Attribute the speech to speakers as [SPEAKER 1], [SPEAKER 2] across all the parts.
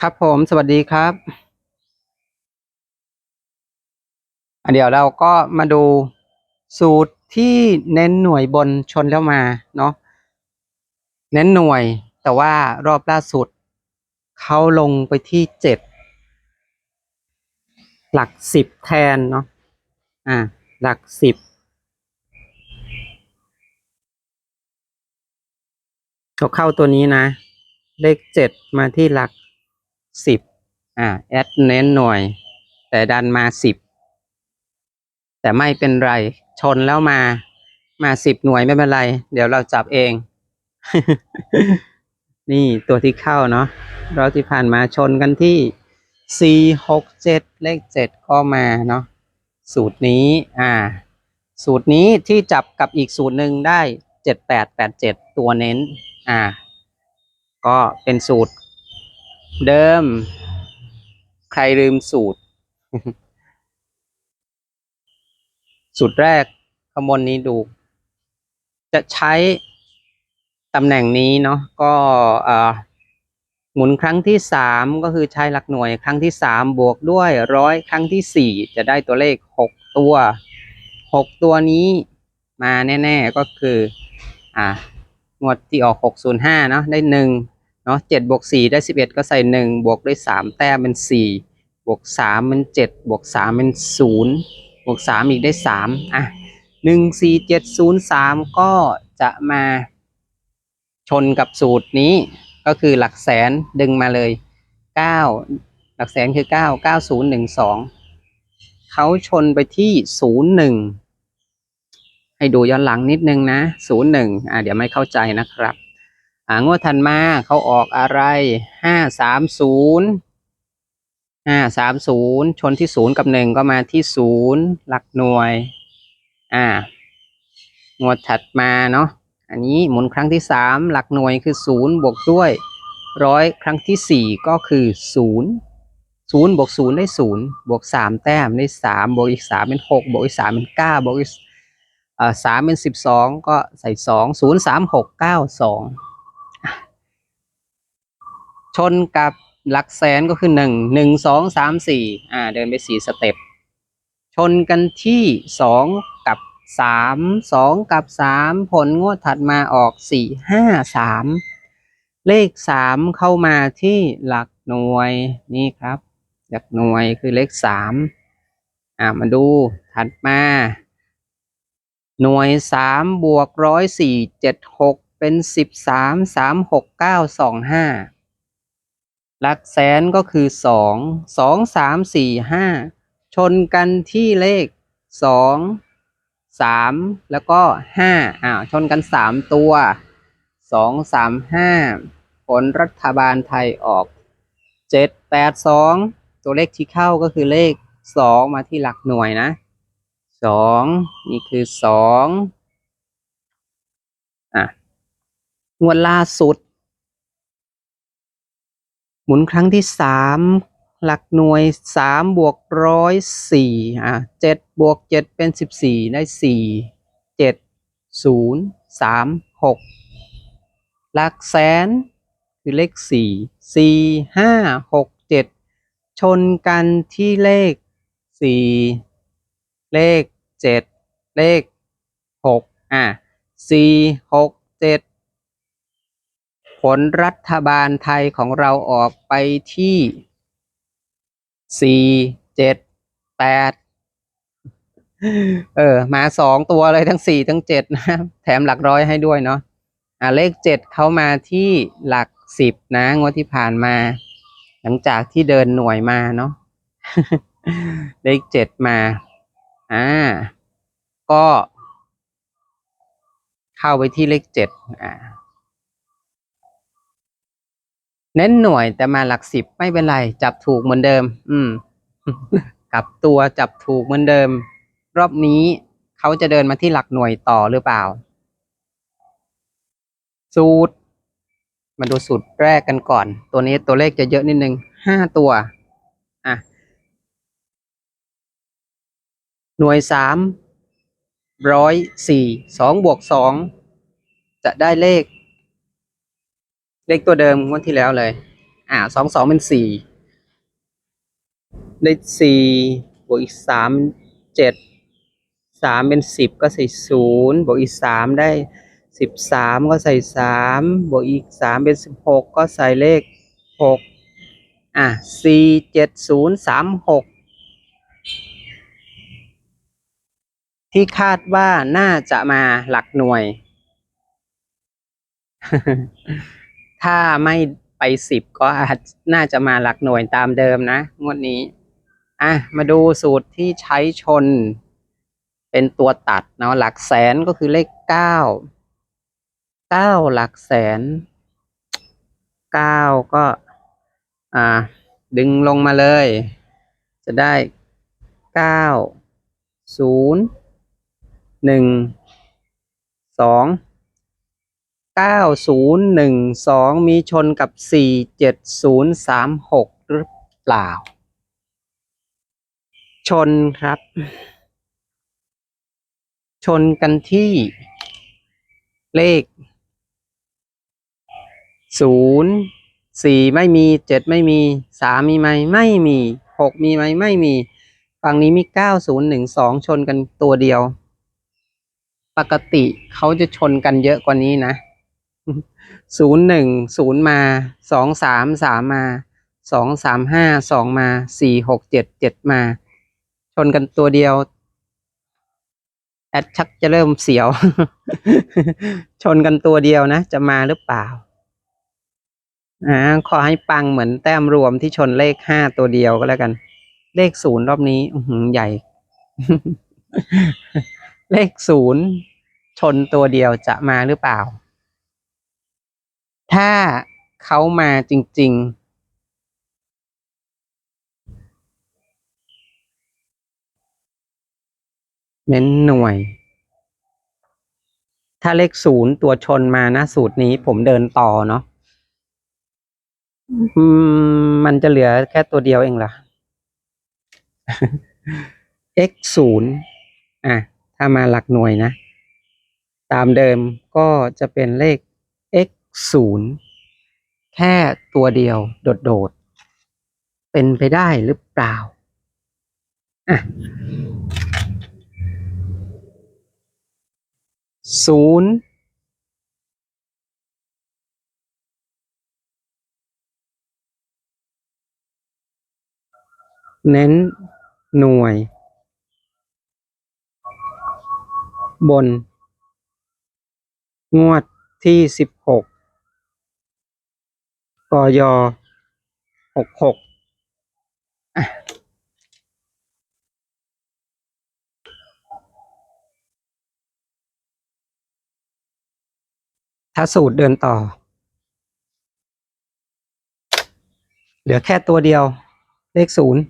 [SPEAKER 1] ครับผมสวัสดีครับเดี๋ยวเราก็มาดูสูตรที่เน้นหน่วยบนชนแล้วมาเนาะเน้นหน่วยแต่ว่ารอบล่าสุดเขาลงไปที่เจ็ดหลักสิบแทนเนาะอ่าหลักสิบเขาเข้าตัวนี้นะ เลขเจ็ดมาที่หลัก สิบอ่าแอดเน้นหน่วย แต่ดันมาสิบแต่ไม่เป็นไร ชนแล้วมา มาสิบหน่วยไม่เป็นไร เดี๋ยวเราจับเอง นี่ตัวที่เข้าเนาะเราที่ผ่านมาชนกันที่สี่หกเจ็ดเลขเจ็ดก็มาเนาะสูตรนี้ อ่า สูตรนี้ที่จับกับอีกสูตรหนึ่งได้เจ็ดแปดแปดเจ็ดตัวเน้น อ่า ก็เป็นสูตร เดิม ใครลืมสูตร สูตรแรกข้างบนนี้ดู จะใช้ตำแหน่งนี้เนาะก็เออหมุนครั้งที่สามก็คือใช้หลักหน่วย ครั้งที่สามบวกด้วยร้อยครั้งที่สี่จะได้ตัวเลขหกตัวหกตัวนี้มาแน่ ๆ ก็คือ อ่างวดที่ออกหกศูนย์ห้าเนาะได้หนึ่ง เนาะเจ็ดบวกสี่ได้สิบเอ็ดก็ใส่หนึ่งบวกด้วยสามแต้มเป็นสี่บวกสามเป็นเจ็ดบวกสามเป็นศูนย์บวกสามอีกได้สามอะหนึ่งสี่เจ็ดศูนย์สามก็จะมาชนกับสูตรนี้ก็คือหลักแสนดึงมาเลยเก้าหลักแสนคือเก้าเก้าศูนย์หนึ่งสองเขาชนไปที่ศูนย์หนึ่งให้ดูย้อนหลังนิดนึงนะศูนย์หนึ่งอ่าเดี๋ยวไม่เข้าใจนะครับ งวดถันมาเขาออกอะไรห้าสามศูนย์ห้าสามศูนย์ชนที่ศูนย์กับหนึ่งก็มาที่ศูนย์หลักหน่วย อ่างวดถัดมาเนาะอันนี้หมุนครั้งที่สามหลักหน่วยคือศูนย์บวกด้วยร้อยครั้งที่สี่ก็คือศูนย์ศูนย์บวกศูนย์ได้ศูนย์บวกสามแต้มได้สามบวกอีกสามเป็นหกบวกอีกสามเป็นเก้าบวกอีกอ่อสามเป็นสิบสองก็ใส่สองศูนย์สามหกเก้าสอง ชนกับหลักแสนก็คือหนึ่งหนึ่งสองสามสี่อ่าเดินไปสี่สเต็ปชนกันที่สองกับสามสองกับสามผลงวดถัดมาออกสี่ห้าสามเลขสามเข้ามาที่หลักหน่วยนี่ครับหลักหน่วยคือเลขสามอ่ามาดูถัดมา หน่วยสามบวกร้อยสี่เจ็ดหกเป็นสิบสามสามหกเก้าสองห้า หลักแสนก็คือสองสองสามสี่ห้าชนกันที่เลขสองสามแล้วก็ห้าอ้าวชนกันสามตัวสองสามห้าผลรัฐบาลไทยออกเจ็ดแปดสองตัวเลขที่เข้าก็คือเลขสองมาที่หลักหน่วยนะสองนี่คือสองอะงวดล่าสุด หมุนครั้งที่สามหลักหน่วยสามบวกร้อยสี่อะเจ็ดบวกเจ็ดเป็นสิบสี่ได้สี่เจ็ดศูนย์สามหกหลักแสนคือเลขสี่สี่ห้าหกเจ็ดชนกันที่เลขสี่เลขเจ็ดเลขหกอะสี่หกเจ็ด ผลรัฐบาลไทยของเราออกไปที่สี่เจ็ดแปดเออ มาสองตัวเลยทั้งสี่ทั้งเจ็ดนะแถมหลักร้อยให้ด้วยเนาะอ่าเลขเจ็ดเข้ามาที่หลักสิบนะ งวดที่ผ่านมา หลังจากที่เดินหน่วยมาเนาะเลขเจ็ดมา อ่า ก็ เข้าไปที่เลขเจ็ดอ่า เน้นหน่วยแต่มาหลักสิบไม่เป็นไร จับถูกเหมือนเดิม อืมกับตัวจับถูกเหมือนเดิม รอบนี้เขาจะเดินมาที่หลักหน่วยต่อหรือเปล่า สูตร มาดูสูตรแรกกันก่อน ตัวนี้ตัวเลขจะเยอะนิดนึงห้าตัวอะหน่วยสามร้อยสี่สองบวกสองจะได้เลข เลขตัวเดิมงวดที่แล้วเลย อ่าสองสองเป็นสี่ได้สี่บวกอีกสามเจ็ดสามเป็นสิบก็ใส่ศูนย์บวกอีกสามได้สิบสามก็ใส่สามบวกอีกสามเป็นสิบหกก็ใส่เลขหกอะสี่เจ็ดศูนย์สามหกที่คาดว่าน่าจะมาหลักหน่วย ถ้าไม่ไปสิบก็อาจน่าจะมาหลักหน่วยตามเดิมนะ งวดนี้ อะ มาดูสูตรที่ใช้ชน เป็นตัวตัดเนาะหลักแสนก็คือเลขเก้าเก้าหลักแสนเก้าก็ อ่า ดึงลงมาเลย จะได้เก้าศูนย์หนึ่งสอง เก้าศูนย์หนึ่งสองมีชนกับสี่เจ็ดศูนย์สามหกหรือเปล่า ชนครับ ชนกันที่เลขศูนย์สี่ไม่มีเจ็ดไม่มีสามมีไหม ไม่มีหกมีไหม ไม่มี ฝั่งนี้มีเก้าศูนย์หนึ่งสองชนกันตัวเดียว ปกติเขาจะชนกันเยอะกว่านี้นะ ศูนย์หนึ่งศูนย์มาสองสามสามมาสองสามห้าสองมาสี่หกเจ็ดเจ็ดมา ชนกันตัวเดียว แอดชักจะเริ่มเสียว ชนกันตัวเดียวนะ จะมาหรือเปล่าอ่าขอให้ปังเหมือนแต้มรวมที่ชนเลขห้าตัวเดียวก็แล้วกัน เลขศูนย์รอบนี้หืใหญ่ เลขศูนย์ชนตัวเดียวจะมาหรือเปล่า ถ้าเขามาจริง ๆ เน้นหน่วย ถ้าเลขศูนย์ตัวชนมานะสูตรนี้ผมเดินต่อเนาะอืมมันจะเหลือแค่ตัวเดียวเองเหรอ x ศูนย์อะ ถ้ามาหลักหน่วยนะ ตามเดิมก็จะเป็นเลข x ศูนย์แค่ตัวเดียวโดดๆ เป็นไปได้หรือเปล่าอะศูนย์เน้นหน่วย บน งวดที่สิบหก กยหกหกอะถ้าสูตรเดินต่อ เหลือแค่ตัวเดียว เลขศูนย์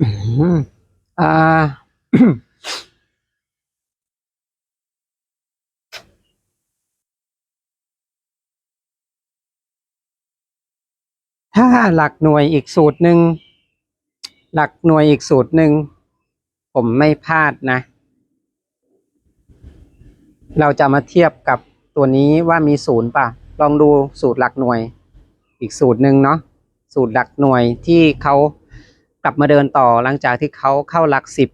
[SPEAKER 1] อืมอ่า ถ้าหลักหน่วยอีกสูตรหนึ่งหลักหน่วยอีกสูตรหนึ่งผมไม่พลาดนะ เราจะมาเทียบกับตัวนี้ว่ามีศูนย์ป่ะ ลองดูสูตรหลักหน่วย อีกสูตรหนึ่งเนาะสูตรหลักหน่วยที่เขากลับมาเดินต่อหลังจากที่เขาเข้าหลักสิบ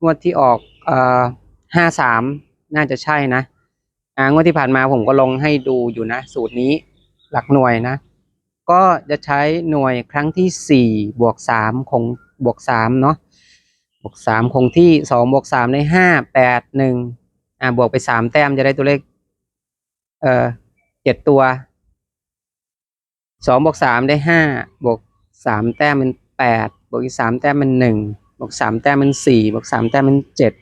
[SPEAKER 1] งวดที่ออกเอ่อห้าสามน่าจะใช่นะอ่างวดที่ผ่านมาผมก็ลงให้ดูอยู่นะ สูตรนี้หลักหน่วยนะ ก็จะใช้หน่วยครั้งที่สี่บวกสามคงบวกสามเนาะบวกสามคงที่สองบวกสามได้ห้าแปดหนึ่งอ่าบวกไปสามแต้มจะได้ตัวเลข เอ่อเจ็ดตัวสองบวกสามได้ห้าบวกสามแต้มเป็นแปดบวกอีกสามแต้มเป็นหนึ่งบวกสามแต้มเป็นสี่บวกสามแต้มเป็นเจ็ด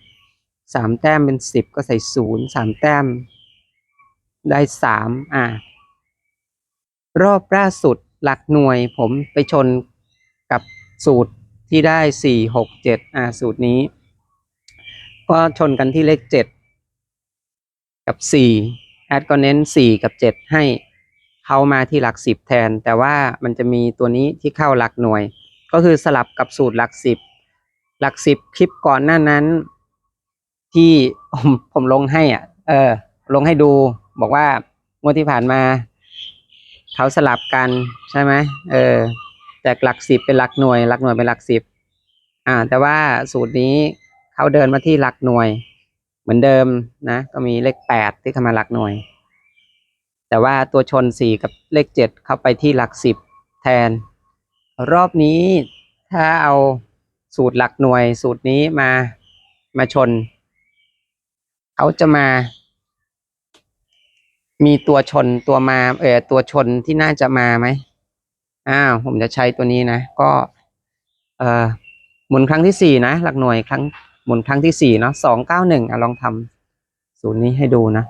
[SPEAKER 1] สามแต้มเป็นสิบก็ใส่ศูนย์สามแต้มได้สามอ่า รอบล่าสุดหลักหน่วยผมไปชนกับสูตรที่ได้สี่หกเจ็ดอ่าสูตรนี้ ก็ชนกันที่เลขเจ็ดกับสี่แอดก็เน้นสี่กับเจ็ดให้เข้ามาที่หลักสิบแทน แต่ว่ามันจะมีตัวนี้ที่เข้าหลักหน่วย ก็คือสลับกับสูตรหลักสิบหลักสิบคลิปก่อนหน้านั้นที่ผมผมลงให้อะ เออ ลงให้ดูบอกว่างวดที่ผ่านมา เขาสลับกันใช่ไหมเออจากหลักสิบเป็นหลักหน่วย หลักหน่วยเป็นหลักสิบอ่า แต่ว่าสูตรนี้เขาเดินมาที่หลักหน่วย เหมือนเดิมนะ ก็มีเลขแปดที่เข้ามาหลักหน่วย แต่ว่าตัวชนสี่กับเลขเจ็ดเข้าไปที่หลักสิบแทน รอบนี้ถ้าเอาสูตรหลักหน่วย สูตรนี้มามาชน เขาจะมา มีตัวชนตัวมาเออตัวชนที่น่าจะมาไหมอ้าวผมจะใช้ตัวนี้นะ ก็เอ่อหมุนครั้งที่สี่นะ หลักหน่วยครั้งหมุนครั้งที่สี่เนาะสองเก้าหนึ่งอะลองทำสูตรนี้ให้ดูนะ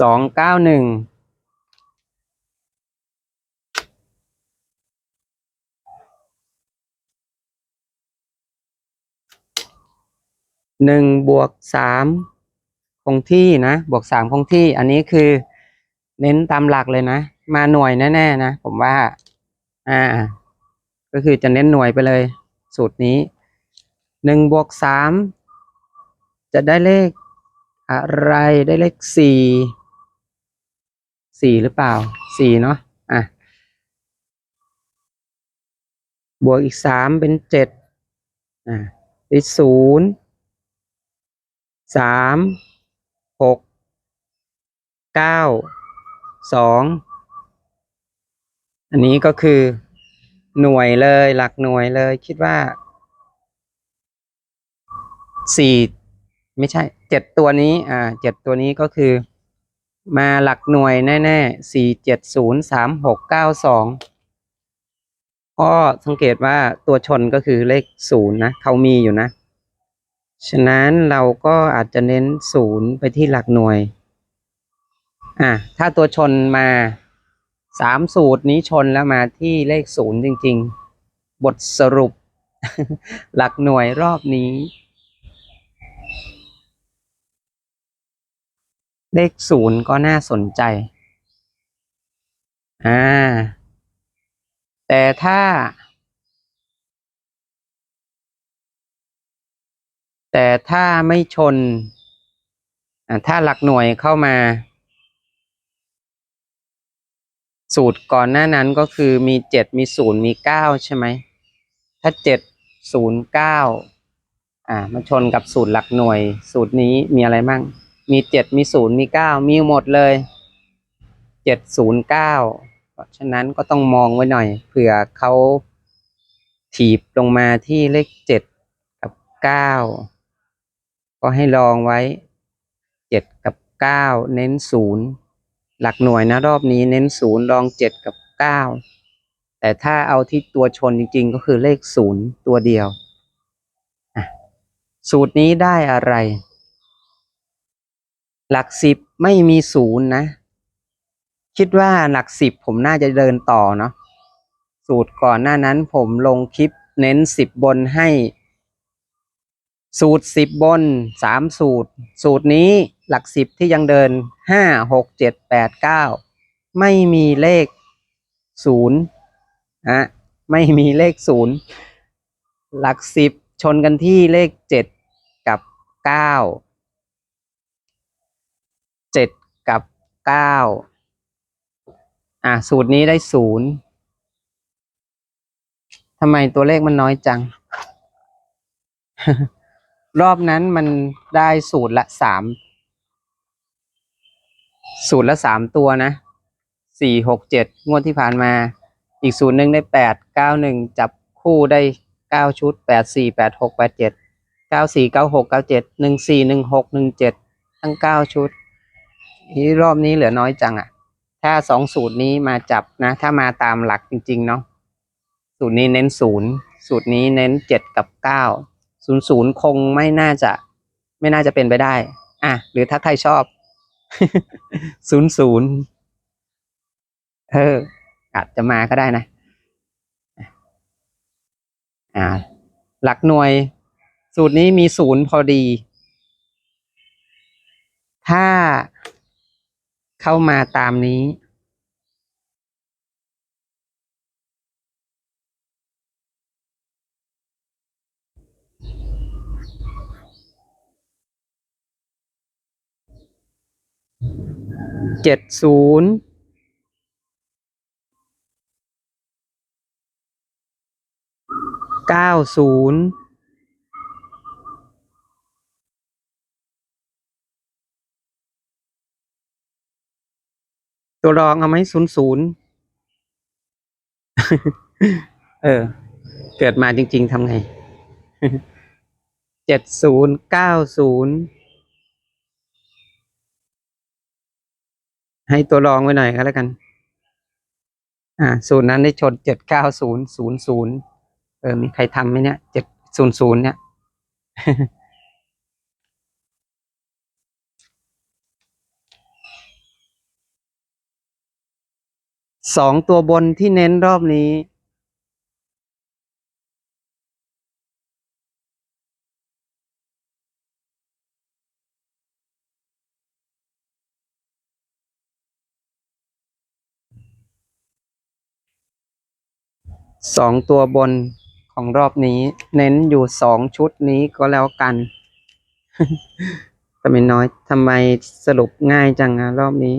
[SPEAKER 1] สองเก้าหนึ่งหนึ่งบวกสามคงที่นะ บวกสามคงที่ อันนี้คือเน้นตามหลักเลยนะ มาหน่วยแน่ๆนะผมว่า อ่า ก็คือจะเน้นหน่วยไปเลย สูตรนี้หนึ่งบวกสามจะได้เลขอะไรได้เลขสี่ สี่หรือเปล่าสี่เนาะอะบวกอีกสามเป็นเจ็ดอ่าได้ศูนย์สามหกเก้าสองอันนี้ก็คือหน่วยเลยหลักหน่วยเลยคิดว่าสี่ไม่ใช่เจ็ดตัวนี้อ่าเจ็ดตัวนี้ก็คือ มาหลักหน่วยแน่ๆสี่เจ็ดศูนย์สามหกเก้าสองก็สังเกตว่าตัวชนก็คือเลขศูนย์นะเขามีอยู่นะ ฉะนั้นเราก็อาจจะเน้นศูนย์ไปที่หลักหน่วย อะ ถ้าตัวชนมาสามสูตรนี้ชนแล้วมาที่เลขศูนย์จริง ๆ บทสรุป หลักหน่วยรอบนี้ เลขศูนย์ก็น่าสนใจ อ่า แต่ถ้า แต่ถ้าไม่ชนอ่าถ้าหลักหน่วยเข้ามา สูตรก่อนหน้านั้นก็คือมีเจ็ดมีศูนย์มีเก้าใช่ไหม ถ้าเจ็ดศูนย์เก้าอ่ามาชนกับสูตรหลักหน่วย สูตรนี้มีอะไรบ้าง มีเจ็ดมีศูนย์มีเก้ามีหมดเลยเจ็ดศูนย์เก้าเพราะฉะนั้นก็ต้องมองไว้หน่อยเผื่อเขาถีบลงมาที่เลขเจ็ดกับเก้าก็ให้ลองไว้เจ็ดกับเก้าเน้นศูนย์หลักหน่วยนะรอบนี้เน้นศูนย์ลองเจ็ดกับเก้าแต่ถ้าเอาที่ตัวชนจริงๆ ก็คือเลขศูนย์ตัวเดียว สูตรนี้ได้อะไร หลักสิบไม่มีศูนย์นะ คิดว่าหลักสิบผมน่าจะเดินต่อเนาะสูตรก่อนหน้านั้นผมลงคลิปเน้นสิบบนให้ สูตรสิบบนสามสูตร สูตรนี้หลักสิบที่ยังเดินห้าหกเจ็ดแปดเก้าไม่มีเลขศูนย์อะไม่มีเลขศูนย์หลักสิบชนกันที่เลขเจ็ดกับเก้า เจ็ดกับ เก้าอะสูตรนี้ได้ศูนย์ทำไมตัวเลขมันน้อยจัง รอบนั้นมันได้สูตรละสามสูตรละสามตัวนะสี่หกเจ็ดงวดที่ผ่านมา อีกสูตรหนึ่งได้แปดเก้าหนึ่งจับคู่ได้เก้าชุดแปดสี่แปดหกแปดเจ็ดเก้าสี่เก้าหกเก้าเจ็ดหนึ่งสี่หนึ่งหกหนึ่งเจ็ดทั้งเก้าชุด นี่รอบนี้เหลือน้อยจังอะ ถ้าสองสูตรนี้มาจับนะ ถ้ามาตามหลักจริง ๆ เนาะสูตรนี้เน้นศูนย์สูตรนี้เน้นเจ็ดกับเก้าศูนย์ศูนย์คงไม่น่าจะ ไม่น่าจะเป็นไปได้ อะ หรือถ้าใครชอบศูนย์ศูนย์เอออาจจะมาก็ได้นะ อ่า หลักหน่วย สูตรนี้มีศูนย์พอดี ถ้า เข้ามาตามนี้เจ็ดศูนย์เก้าศูนย์ ตัวรองเอาไหมศูนย์ศูนย์เออ เกิดมาจริง ๆทำไงเจ็ดศูนย์เก้าศูนย์ให้ตัวรองไว้หน่อยก็แล้วกัน อ่า ศูนย์นั้นได้ชนเจ็ดเก้าศูนย์ศูนย์ศูนย์เออ มีใครทำไหมเนี่ยเจ็ดศูนย์ศูนย์เนี่ย สองตัวบนที่เน้นรอบนี้ สองตัวบนของรอบนี้ เน้นอยู่สองชุดนี้ก็แล้วกันทำไมน้อยทำไมสรุปง่ายจังอะรอบนี้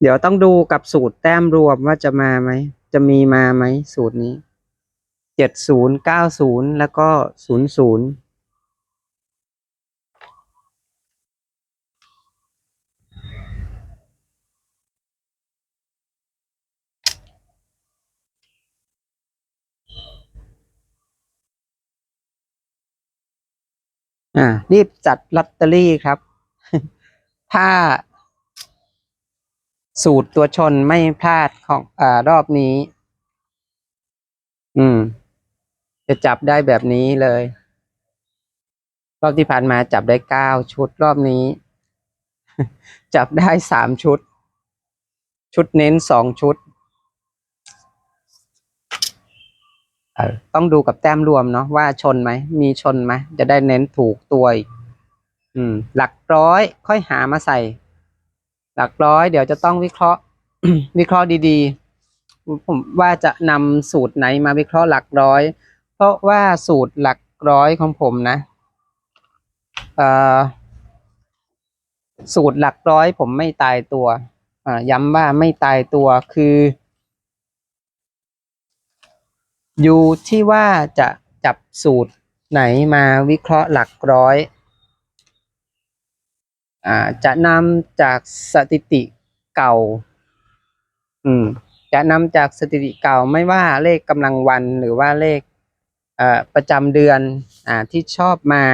[SPEAKER 1] เดี๋ยวต้องดูกับสูตรแต้มรวมว่าจะมาไหม จะมีมาไหมสูตรนี้ เจ็ดศูนย์เก้าศูนย์แล้วก็ศูนย์ศูนย์อ่ารีบจัดลอตเตอรี่ครับ ถ้า สูตรตัวชนไม่พลาดของอ่ารอบนี้ อืม จะจับได้แบบนี้เลย รอบที่ผ่านมาจับได้เก้าชุดรอบนี้ จับได้สามชุด ชุดเน้นสองชุดต้องดูกับแต้มรวมเนาะว่าชนไหม มีชนไหม จะได้เน้นถูกตัวอีกอืมหลักร้อยค่อยหามาใส่ หลักร้อยเดี๋ยวจะต้องวิเคราะห์วิเคราะห์ดีๆ ผมว่าจะนำสูตรไหนมาวิเคราะห์หลักร้อย เพราะว่าสูตรหลักร้อยของผมนะสูตรหลักร้อยผมไม่ตายตัวย้ำว่าไม่ตายตัวคือ อยู่ที่ว่าจะจับสูตรไหนมาวิเคราะห์หลักร้อย จะนำจากสถิติเก่า อืม จะนำจากสถิติเก่าไม่ว่าเลขกำลังวันหรือว่าเลขเอ่อประจำเดือนอ่าที่ชอบมา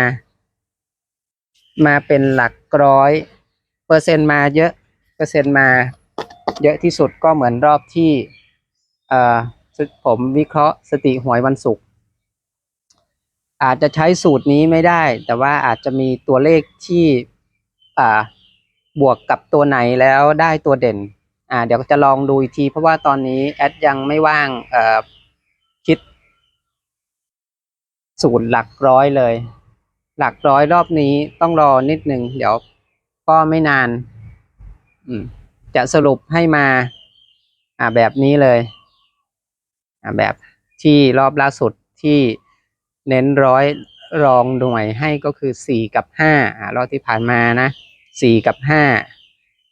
[SPEAKER 1] มาเป็นหลักร้อย เปอร์เซ็นต์มาเยอะ เปอร์เซ็นต์มา เยอะที่สุดก็เหมือนรอบที่เอ่อผมวิเคราะห์สถิติหวยวันศุกร์อาจจะใช้สูตรนี้ไม่ได้ แต่ว่าอาจจะมีตัวเลขที่ อ่าบวกกับตัวไหนแล้วได้ตัวเด่น อ่า เดี๋ยวจะลองดูอีกที เพราะว่าตอนนี้แอดยังไม่ว่างเอ่อคิด สูตรหลักร้อยเลย หลักร้อยรอบนี้ต้องรอนิดหนึ่งเดี๋ยวก็ไม่นาน อืม จะสรุปให้มา อ่าแบบนี้เลย อ่าแบบที่รอบล่าสุดที่เน้นร้อย รองหน่วยให้ก็คือสี่กับห้าอ่ารอบที่ผ่านมานะสี่กับห้า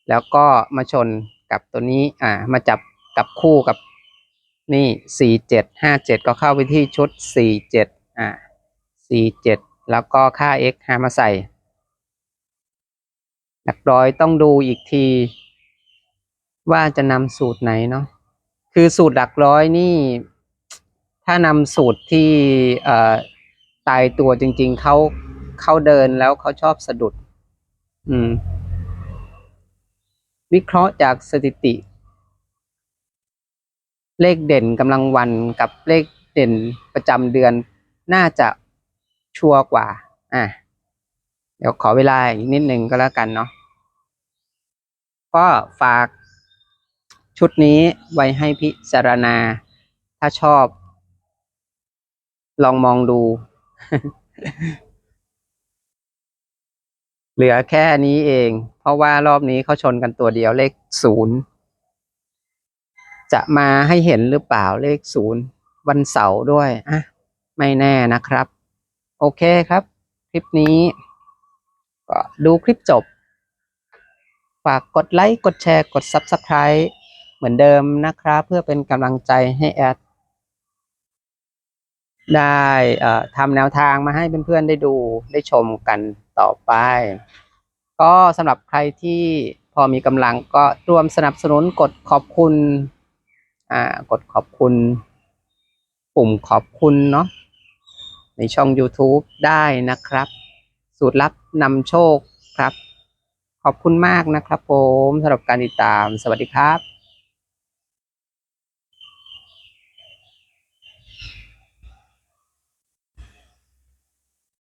[SPEAKER 1] แล้วก็มาชนกับตัวนี้อ่ามาจับกับคู่กับนี่สี่เจ็ดห้าเจ็ดก็เข้าไปที่ชุดสี่เจ็ดอ่าสี่เจ็ดแล้วก็ค่า x หามาใส่ หลักร้อยต้องดูอีกที ว่าจะนำสูตรไหนเนาะคือสูตรหลักร้อยนี่ ถ้านำสูตรที่เอ่อ ตายตัวจริง ๆเขาเขาเดินแล้วเขาชอบสะดุด อืม วิเคราะห์จากสถิติ เลขเด่นกำลังวันกับเลขเด่นประจำเดือนน่าจะชัวร์กว่า อะ เดี๋ยวขอเวลาอีกนิดหนึ่งก็แล้วกันเนาะก็ฝากชุดนี้ไว้ให้พิจารณา ถ้าชอบ ลองมองดู เหลือแค่นี้เอง เพราะว่ารอบนี้เขาชนกันตัวเดียวเลขศูนย์จะมาให้เห็นหรือเปล่าเลขศูนย์วันเสาร์ด้วยอะไม่แน่นะครับ โอเคครับ คลิปนี้ก็ดูคลิปจบ ฝากกดไลค์ กดแชร์ กด Subscribe เหมือนเดิมนะครับ เพื่อเป็นกำลังใจให้แอด ได้ทำแนวทางมาให้เพื่อนๆได้ดูได้ชมกันต่อไป ก็สำหรับใครที่พอมีกำลังก็ร่วมสนับสนุนกดขอบคุณอ่ากดขอบคุณ ปุ่มขอบคุณเนาะในช่อง YouTube ได้นะครับ สูตรลับนำโชคครับ ขอบคุณมากนะครับผมสำหรับการติดตามสวัสดีครับ